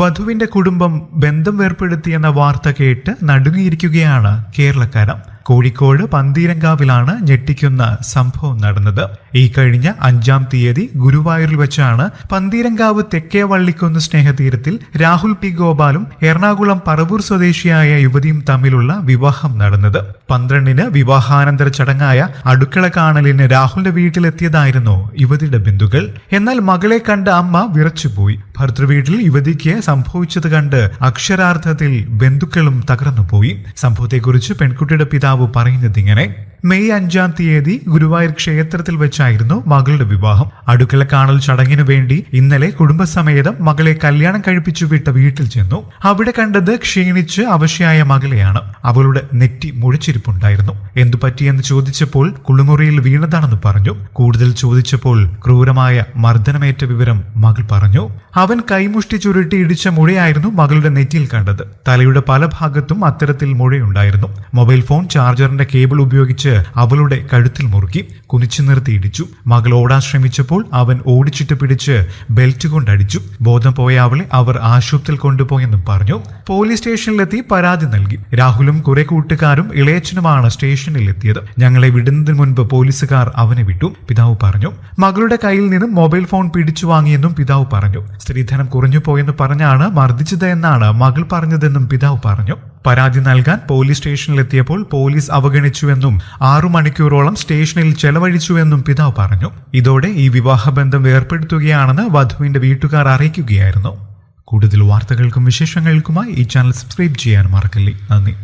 വധുവിന്റെ കുടുംബം ബന്ധം വേർപ്പെടുത്തിയെന്ന വാർത്ത കേട്ട് നടുങ്ങിയിരിക്കുകയാണ് കേരളക്കാരം. കോഴിക്കോട് പന്തീരങ്കാവിലാണ് ഞെട്ടിക്കുന്ന സംഭവം നടന്നത്. ഈ കഴിഞ്ഞ അഞ്ചാം തീയതി ഗുരുവായൂരിൽ വെച്ചാണ് പന്തീരങ്കാവ് തെക്കേ വള്ളിക്കുന്ന് സ്നേഹതീരത്തിൽ രാഹുൽ പി ഗോപാലും എറണാകുളം പറവൂർ സ്വദേശിയായ യുവതിയും തമ്മിലുള്ള വിവാഹം നടന്നത്. പന്ത്രണ്ടിന് വിവാഹാനന്തര ചടങ്ങായ അടുക്കള കാണലിന് രാഹുലിന്റെ വീട്ടിലെത്തിയതായിരുന്നു യുവതിയുടെ ബന്ധുക്കൾ. എന്നാൽ മകളെ കണ്ട അമ്മ വിറച്ചുപോയി. ഭർത്തൃവീട്ടിൽ യുവതിക്ക് സംഭവിച്ചത് കണ്ട് അക്ഷരാർത്ഥത്തിൽ ബന്ധുക്കളും തകർന്നുപോയി. സംഭവത്തെക്കുറിച്ച് പെൺകുട്ടിയുടെ പിതാവ് പറയുന്നത് ഇങ്ങനെ. മെയ് അഞ്ചാം തീയതി ഗുരുവായൂർ ക്ഷേത്രത്തിൽ വെച്ചായിരുന്നു മകളുടെ വിവാഹം. അടുക്കള കാണൽ ചടങ്ങിനു വേണ്ടി ഇന്നലെ കുടുംബസമേതം മകളെ കല്യാണം കഴിപ്പിച്ചു വിട്ട വീട്ടിൽ ചെന്നു. അവിടെ കണ്ടത് ക്ഷീണിച്ച് അവശയായ മകളെയാണ്. അവളുടെ നെറ്റി മുഴിച്ചിരിപ്പുണ്ടായിരുന്നു. എന്തു പറ്റിയെന്ന് ചോദിച്ചപ്പോൾ കുളിമുറിയിൽ വീണതാണെന്ന് പറഞ്ഞു. കൂടുതൽ ചോദിച്ചപ്പോൾ ക്രൂരമായ മർദ്ദനമേറ്റ വിവരം മകൾ പറഞ്ഞു. അവൻ കൈമുഷ്ടി ചുരുട്ടി ഇടിച്ച മുഴയായിരുന്നു മകളുടെ നെറ്റിയിൽ കണ്ടത്. തലയുടെ പല ഭാഗത്തും അത്തരത്തിൽ മുഴയുണ്ടായിരുന്നു. മൊബൈൽ ഫോൺ ചാർജറിന്റെ കേബിൾ ഉപയോഗിച്ച് അവളുടെ കഴുത്തിൽ മുറുക്കി കുനിച്ചു നിർത്തി ഇടിച്ചു. മകൾ ഓടാൻ ശ്രമിച്ചപ്പോൾ അവൻ ഓടിച്ചിട്ട് പിടിച്ച് ബെൽറ്റ് കൊണ്ടടിച്ചു. ബോധം പോയ അവളെ അവർ ആശുപത്രിയിൽ കൊണ്ടുപോയെന്നും പറഞ്ഞു. പോലീസ് സ്റ്റേഷനിലെത്തി പരാതി നൽകി. രാഹുലും കുറെ കൂട്ടുകാരും ഇളയച്ചനുമാണ് സ്റ്റേഷനിൽ എത്തിയത് ഞങ്ങളെ വിടുന്നതിന് മുൻപ് പോലീസുകാർ അവനെ വിട്ടു പിതാവ് പറഞ്ഞു. മകളുടെ കയ്യിൽ നിന്നും മൊബൈൽ ഫോൺ പിടിച്ചു വാങ്ങിയെന്നും പിതാവ് പറഞ്ഞു. സ്ത്രീധനം കുറഞ്ഞു പോയെന്ന് പറഞ്ഞാണ് മർദ്ദിച്ചത് എന്നാണ് മകൾ പറഞ്ഞതെന്നും പിതാവ് പറഞ്ഞു. പരാതി നൽകാൻ പോലീസ് സ്റ്റേഷനിലെത്തിയപ്പോൾ പോലീസ് അവഗണിച്ചുവെന്നും ആറു മണിക്കൂറോളം സ്റ്റേഷനിൽ ചെലവഴിച്ചുവെന്നും പിതാവ് പറഞ്ഞു. ഇതോടെ ഈ വിവാഹബന്ധം ഏർപ്പെടുത്തുകയാണെന്ന് വധുവിന്റെ വീട്ടുകാർ അറിയിക്കുകയായിരുന്നു. കൂടുതൽ വാർത്തകൾക്കും വിശേഷങ്ങൾക്കുമായി ഈ ചാനൽ സബ്സ്ക്രൈബ് ചെയ്യാൻ മറക്കല്ലേ. നന്ദി.